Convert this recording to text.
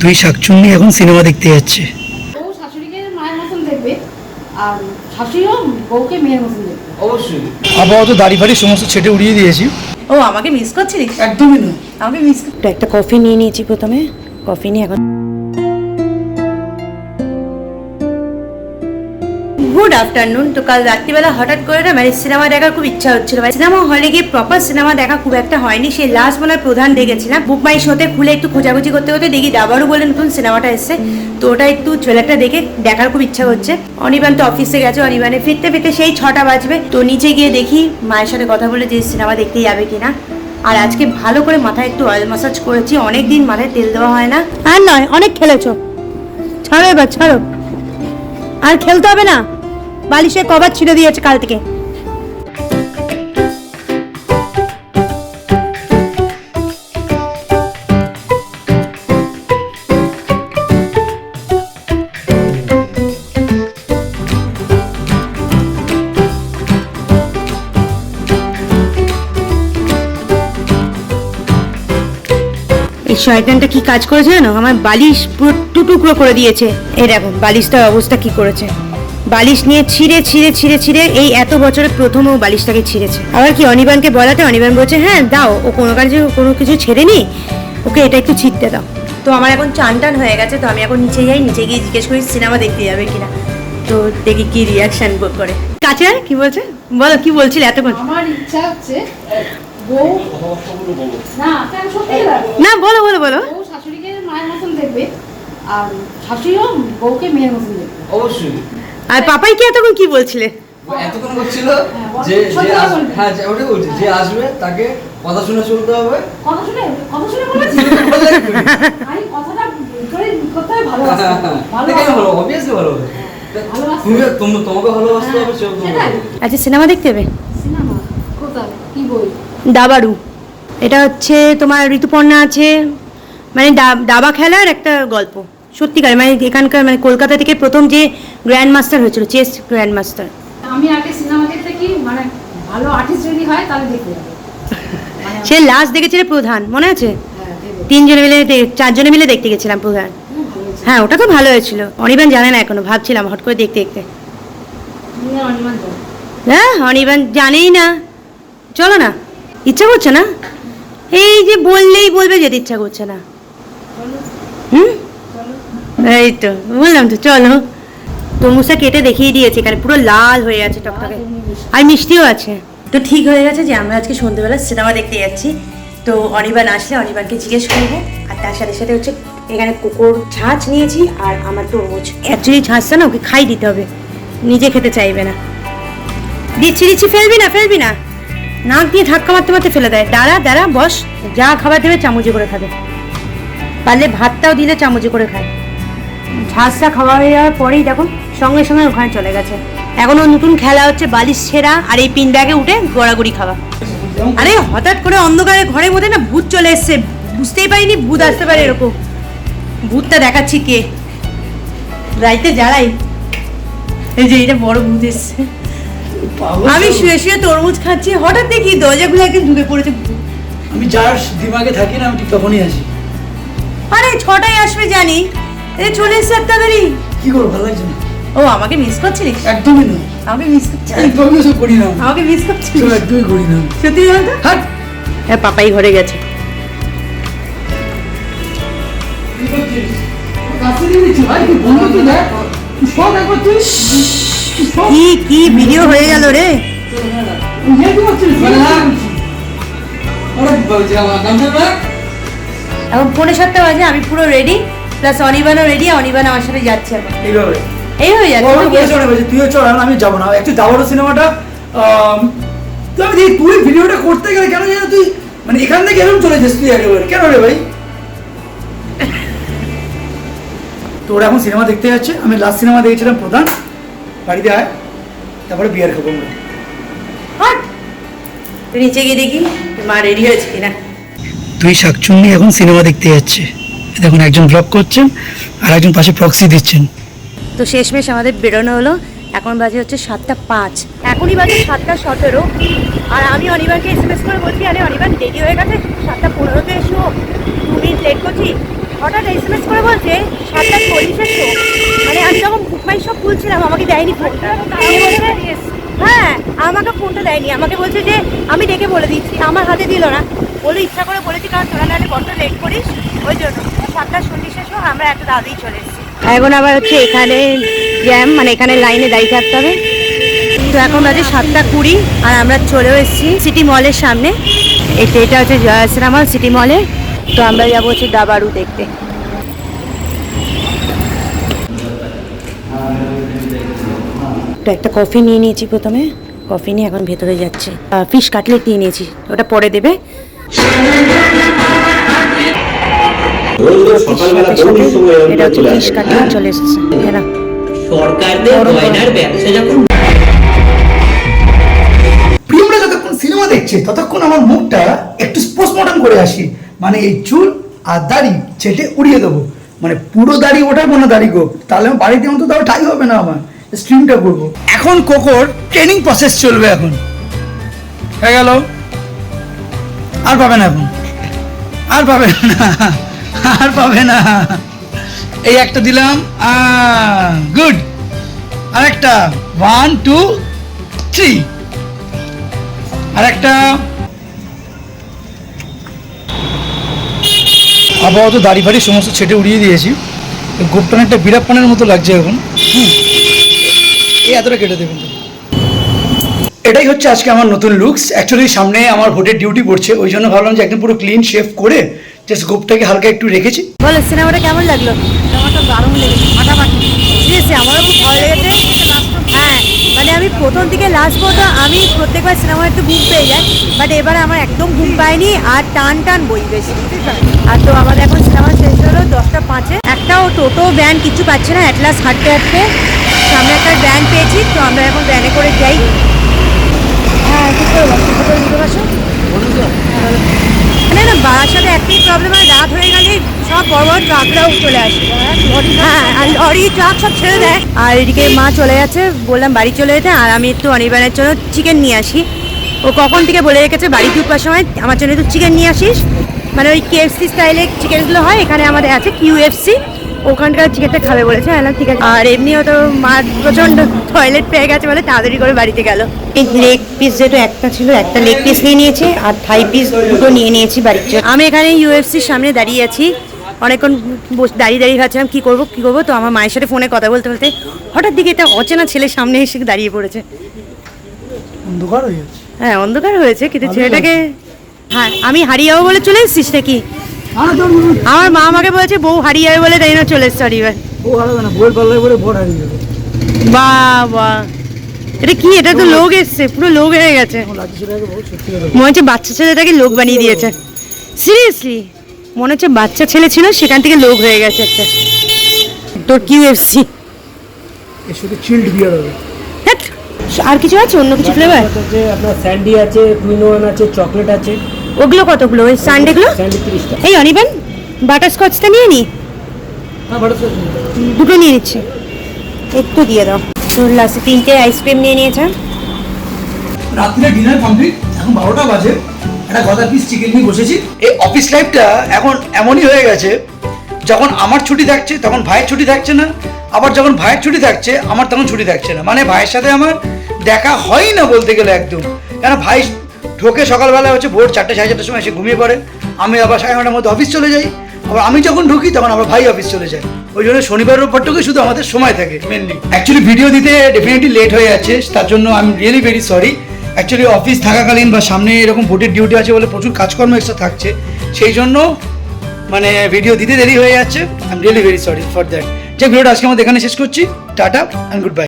তুই শাকচুন্নি এখন সিনেমা দেখতে যাচ্ছে। বউ শাশুড়িকে মায়ের মতন দেখবে আর শাশুড়িও বউকে মেয়ের মতন দেখবে। অবশ্যই। আপাতত দাড়ি ফাড়ি সমস্ত ছেটে উড়িয়ে দিয়েছি। ও আমাকে মিস করছিলিস? একদমই না। আমাকে মিস একটা কফি নিয়ে নিয়েছি প্রথমে। কফি নিয়ে এখন গুড আফটারনুন। তো কাল রাত্রিবেলা হঠাৎ করে না মানে সিনেমা দেখার খুব ইচ্ছা হচ্ছিল। সিনেমা হলে গিয়ে প্রপার সিনেমা দেখা খুব একটা হয়নি। সেই লাস্ট মনে হয় প্রধান দেখেছিলাম। বুক মাই শোতে খুলে একটু খোঁজাখুঁজি করতে করতে দেখি দাবারও বলে নতুন সিনেমাটা এসছে। তো ওটা একটু ট্রেলারটা দেখে দেখার খুব ইচ্ছা হচ্ছে। অনিবান তো অফিসে গেছে, অনিবানে ফিরতে ফিরতে সেই ছটা বাজবে। তো নিচে গিয়ে দেখি মায়ের সাথে কথা বলে যে সিনেমা দেখতে যাবে কিনা। আর আজকে ভালো করে মাথায় একটু অয়েল মাসাজ করেছি। অনেক দিন মাথায় তেল দেওয়া হয় না। আর নয়, অনেক খেলেছো। ছাড়ো এবার, ছাড়ো। আর খেলতে হবে না। বালিশের কভার ছিঁড়ে দিয়েছে কাল থেকে। এই শয়তানটা কি কাজ করেছে জানো? আমার বালিশ পুরো টুটুকরো করে দিয়েছে। এই দেখো, বালিশটার অবস্থা কি করেছে? বালিশ নিয়ে ছিঁড়ে ছিঁড়ে ছিঁড়ে ছিঁড়ে এই এত বছরে প্রথম ও বালিশটাকে ছিঁড়েছে। আবার কি অনিবানকে বলাতে অনিবান বলছে হ্যাঁ দাও ও কোনো কাজে কোনো কিছু ছেড়েনি ওকে এটা একটু ছিটতে দাও। তো আমার এখন চান টান হয়ে গেছে তো আমি এখন নিচে যাই নিচে গিয়ে জিজ্ঞেস করি সিনেমা দেখতে যাবে কিনা? তো দেখি কি রিয়াকশন করে। কাছে কি বলছে? বলো কি বলছিলে এতক্ষণ? আমার ইচ্ছা হচ্ছে না। না বলো বলো বলো। শাশুড়িকে মায়ের মতন দেখবে আর শাশুড়িও বউকে মেয়ের মতন দেখবে। অবশ্যই। আর পাপাই কি এতক্ষণ কি বলছিলে? এতক্ষণ বলছিল হ্যাঁ, যে। হ্যাঁ যে- ওটাই বলছি যে আসবে তাকে কথা শুনে চলতে হবে। কথা শুনে কথা শুনে বলেছি আমি কথাটা ভালোবাসতে ভালো হবে। অবভিয়াসলি ভালো হবে তুমি। তোমাকে ভালোবাসতে হবে। আচ্ছা সিনেমা দেখতে হবে সিনেমা। কোথায়? কি বই? দাবাড়ু। এটা হচ্ছে তোমার ঋতুপর্ণা আছে। মানে দাবা খেলার একটা গল্প। সত্যিকার মানে এখানকার মানে কলকাতা থেকে প্রথম যে গ্র্যান্ড মাস্টার হয়েছিল চেস গ্র্যান্ড মাস্টার আমি আগে সিনেমা দেখতে কি মানে ভালো আর্টিস্ট যদি হয় তাহলে দেখতে যাব। মানে সে লাস্ট দেখেছিল প্রধান মনে আছে? হ্যাঁ তিনজনে মিলে চারজনে মিলে দেখতে গেছিলাম প্রধান। হ্যাঁ ওটা তো ভালো হয়েছিল। অনিবান জানে না এখনও ভাবছিলাম হট করে দেখতে দেখতে। হ্যাঁ অনিবান জানেই না। চলো না ইচ্ছা করছে না? এই যে বললেই বলবে যেতে ইচ্ছা করছে না। হুম? এই তো বললাম তো চলো। তরমুজটা কেটে দেখিয়ে দিয়েছি এখানে পুরো লাল হয়ে আছে টকটকে। আর মিষ্টিও আছে। তো ঠিক হয়ে গেছে যে আমরা আজকে সন্ধ্যেবেলা সিনেমা দেখতে যাচ্ছি। তো অনিবান আসলে অনিবানকে জিজ্ঞেস করব। আর তার সাথে সাথে হচ্ছে এখানে কুকুর ছাঁচ নিয়েছি আর আমার তরমুজ। অ্যাকচুয়ালি ছাঁচটা না ওকে খাই দিতে হবে নিজে খেতে চাইবে না। দিচ্ছি দিচ্ছি ফেলবি না ফেলবি না। নাক দিয়ে ধাক্কা মারতে মারতে ফেলে দেয়। দাঁড়া দাঁড়া বস। যা খাবার দেবে চামচে করে খাবে। পারলে ভাতটাও দিলে চামচে করে খায়। ঝাঁসটা খাওয়া হয়ে যাওয়ার পরেই দেখো সঙ্গে সঙ্গে ওখানে চলে গেছে। এখন নতুন খেলা হচ্ছে বালিশ ছেঁড়া আর এই পিন ব্যাগে উঠে গড়াগড়ি খাওয়া। আরে হঠাৎ করে অন্ধকারে ঘরের মধ্যে না ভূত চলে এসছে। বুঝতেই পারিনি ভূত আসতে পারে এরকম। ভূতটা দেখাচ্ছি কে? রাইতে জ্বালাই। এই যে এটা বড় ভূত এসছে। আমি শুয়ে শুয়ে তরমুজ খাচ্ছি। হঠাৎ দেখি দরজা খুলে একদিন ঢুকে পড়েছে। আমি যার দিমাগে থাকি না আমি ঠিক তখনই আসি। আরে ছটায় আসবে জানি। এ চলে তাড়াতাড়ি কি করব ভালো লাগছে না? ও আমাকে মিস করছিলিস? একদমই না। আমাকে মিস একদমই সব করি না। আমি। আমাকে মিস করছিলিস? সব একদমই করি না। সত্যি বলতো? হাট! হ্যাঁ পাপাই ঘরে গেছে। কি করছিস? কি কি ভিডিও হয়ে গেল রে? করছিস? এখন পৌনে সাতটা বাজে আমি পুরো রেডি প্লাস অনিবানও রেডি অনিবান আমার সাথে যাচ্ছে এখন। এইভাবে। এই হয়ে যাচ্ছে তুইও চল আমি যাব না। একটু দাবারও সিনেমাটা। আম, তো আমি দেখি তুই ভিডিওটা করতে গেলে কেন জানো তুই মানে এখান থেকে এরকম চলে যাস তুই একেবারে। কেন রে ভাই? তো ওরা এখন সিনেমা দেখতে যাচ্ছে। আমি লাস্ট সিনেমা দেখেছিলাম প্রধান। বাড়িতে আয় তারপরে বিয়ার খাব আমরা। নিচে গিয়ে দেখি মা রেডি হয়েছে কিনা। তুই শাকচুন্নি এখন সিনেমা দেখতে যাচ্ছে। দেখুন একজন ব্লগ করছেন আর একজন পাশে প্রক্সি দিচ্ছেন। তো শেষমেশ আমাদের বেরোনো হলো। এখন বাজে হচ্ছে সাতটা পাঁচ। এখনই বাজে সাতটা সতেরো। আর আমি অনিবারকে এস এম এস করে বলছি, আরে অনিবার দেরি হয়ে গেছে। সাতটা পনেরোতে এসো। দু মিনিট লেট করছি। হঠাৎ এসএমএস করে বলছে, সাতটা চল্লিশের শো মানে আমি যখন বুকমাই সব খুলছিলাম, আমাকে দেয়নি ফোনটা হ্যাঁ আমাকে ফোনটা দেয়নি। আমাকে বলছে যে, আমি ডেকে বলে দিচ্ছি, আমার হাতে দিল না। বলে ইচ্ছা করে বলেছি, কারণ তোরা নাহলে বড্ড লেট করিস? ওই জন্য। সাতটা আমরা এত তাড়াতাড়ি চলে এসেছি। এখন আবার হচ্ছে এখানে জ্যাম মানে এখানে লাইনে দাঁড়িয়ে থাকতে হবে। তো এখন বাজে সাতটা কুড়ি আর আমরা চলেও এসেছি সিটি মলের সামনে। এটা এটা হচ্ছে জয়া সিনেমা সিটি মলে তো আমরা যাব হচ্ছে দাবারু দেখতে। তো একটা কফি নিয়ে নিয়েছি প্রথমে। কফি নিয়ে এখন ভেতরে যাচ্ছি। ফিশ কাটলেট নিয়ে নিয়েছি। ওটা পরে দেবে। চলে এসেছে। এরা প্রিয়মরা যতক্ষণ সিনেমা দেখছে ততক্ষণ আমার মুখটা একটু পোস্টমর্টম করে আসি। মানে এই চুল আর দাড়ি ছেটে উড়িয়ে দেবো। মানে পুরো দাড়ি ওঠাবো কোনো দাড়ি গো। তাহলে আমার বাড়িতে মতো তাও ঠাই হবে না আমার। স্ট্রিমটা করব। এখন কোকোর ট্রেনিং প্রসেস চলবে এখন। হয়ে গেল। আর পাবে না এখন। আর পাবে না। আর পাবে না। এই একটা দিলাম গুড আর একটা ওয়ান টু থ্রি আর একটা আপাতত দাড়ি ফাড়ি সমস্ত ছেটে উড়িয়ে দিয়েছি। গোপটান একটা বিরাপ্পানের মতো লাগছে এখন। এই এতটা কেটে দেবেন। এটাই হচ্ছে আজকে আমার নতুন লুকস অ্যাকচুয়ালি সামনে আমার ভোটের ডিউটি পড়ছে। ওই জন্য ভাবলাম যে একদম পুরো ক্লিন শেভ করে জাস্ট গোপটাকে হালকা একটু রেখেছি। বলো সিনেমাটা কেমন লাগল? সিনেমাটা দারুণ লেগেছে ফাটাফাটি। সিরিয়াসলি আমারও খুব ভালো লেগেছে। হ্যাঁ মানে আমি প্রথম থেকে লাস্ট পর্যন্ত আমি প্রত্যেকবার সিনেমা একটু ঘুম পেয়ে যাই বাট এবারে আমার একদম ঘুম পায়নি আর টান টান বই বেশি আর তো আমাদের এখন সিনেমা শেষ হলো দশটা পাঁচে। একটাও টোটো ভ্যান কিছু পাচ্ছে না অ্যাটলাস হাঁটতে হাঁটতে। সামনে একটা ভ্যান পেয়েছি তো আমরা এখন ভ্যানে করে যাই। হ্যাঁ ঠিক করে বসো ঠিক করে দিতে পারছ না না বারাসাতে একটাই প্রবলেম হয় রাত হয়ে গেলে সব বড় বড় ট্রাকরাও চলে আসে। হ্যাঁ আর লরি ট্রাক সব ছেড়ে দেয়। আর এদিকে মা চলে যাচ্ছে, বললাম বাড়ি চলে যেতে, আর আমি একটু অনির্বাণের জন্য চিকেন নিয়ে আসি। ও কখন থেকে বলে রেখেছে, বাড়ি ঢুকবার সময়, আমার জন্য একটু চিকেন নিয়ে আসিস। মানে ওই কেএফসি স্টাইলে চিকেনগুলো হয়, এখানে আমাদের আছে কিউএফসি ওখানকার চিকেনটা খাবে বলেছে। আমি ঠিক আছে। আর এমনিও তো মা প্রচণ্ড টয়লেট পেয়ে গেছে বলে তাড়াতাড়ি করে বাড়িতে গেল। লেগ পিস যেহেতু একটা ছিল একটা লেগ পিস নিয়ে নিয়েছি আর থাই পিস দুটো নিয়ে নিয়েছি বাড়ির জন্য। আমি এখানে ইউএফসির সামনে দাঁড়িয়ে আছি। অনেকক্ষণ বস- দাঁড়িয়ে দাঁড়িয়ে ভাবছিলাম কী করব কী করব? তো আমার মায়ের সাথে ফোনে কথা বলতে বলতে হঠাৎ দিকে এটা অচেনা ছেলের সামনে এসে দাঁড়িয়ে পড়েছে। অন্ধকার হয়ে হ্যাঁ অন্ধকার হয়েছে কিন্তু ছেলেটাকে হ্যাঁ আমি হারিয়ে যাব বলে চলে এসেছিস নাকি? আমার মা আমাকে বলেছে বউ হারিয়ে যাবে বলে তাই না চলে এসছে এবার। ও হারাবে না বইয়ের পাল্লায় পরে ভোট হারিয়ে যাবে। বাবা এটা কি? এটা তো লোক এসছে পুরো লোক হয়ে গেছে। মনে হচ্ছে বাচ্চা ছেলেটাকে লোক বানিয়ে দিয়েছে। সিরিয়াসলি মনে হচ্ছে বাচ্চা ছেলে ছিল সেখান থেকে লোক হয়ে গেছে একটা। তোর এর সাথে চিল্ড বিয়ার হবে। আর কিছু আছে? অন্য কিছু ফ্লেভার আছে আপনার স্যান্ডি আছে টুইন ওয়ান আছে চকলেট আছে। ওগুলো কতগুলো? ওই সানডেগুলো এই অনিবান বাটার স্কচটা নিয়ে নি? হ্যাঁ দুটো নিয়ে নিচ্ছে। একটু দিয়ে দাও। লাস্টে তিনটে আইসক্রিম নিয়ে নিয়েছে। রাত্রে ডিনার কমপ্লিট এখন বারোটা বাজে। একটা গদা পিস চিকেন নিয়ে বসেছি। এই অফিস লাইফটা এখন এমনই হয়ে গেছে যখন আমার ছুটি থাকছে তখন ভাইয়ের ছুটি থাকছে না। আবার যখন ভাইয়ের ছুটি থাকছে আমার তখন ছুটি থাকছে না। মানে ভাইয়ের সাথে আমার দেখা হয় না বলতে গেলে একদম। কেন ভাই ঢোকে সকালবেলা হচ্ছে ভোর চারটে, সাড়ে চারটার সময় এসে ঘুমিয়ে পড়ে। আমি আবার সাড়ে নটার মধ্যে অফিস চলে যাই। আবার আমি যখন ঢুকি, তখন আবার ভাই অফিস চলে যায়। ওই জন্য শনিবার রোববারটুকু শুধু আমাদের সময় থাকে মেনলি অ্যাকচুয়ালি ভিডিও দিতে ডেফিনেটলি লেট হয়ে যাচ্ছে, তার জন্য আমি really very sorry actually office থাকাকালীন বা সামনে এরকম ভোটের ডিউটি আছে বলে প্রচুর কাজকর্ম এক্সট্রা থাকছে। সেই জন্য মানে ভিডিও দিতে দেরি হয়ে যাচ্ছে। I am really very sorry for that যে ভিডিওটা আজকে আমাদের এখানে শেষ করছি। Tata and good bye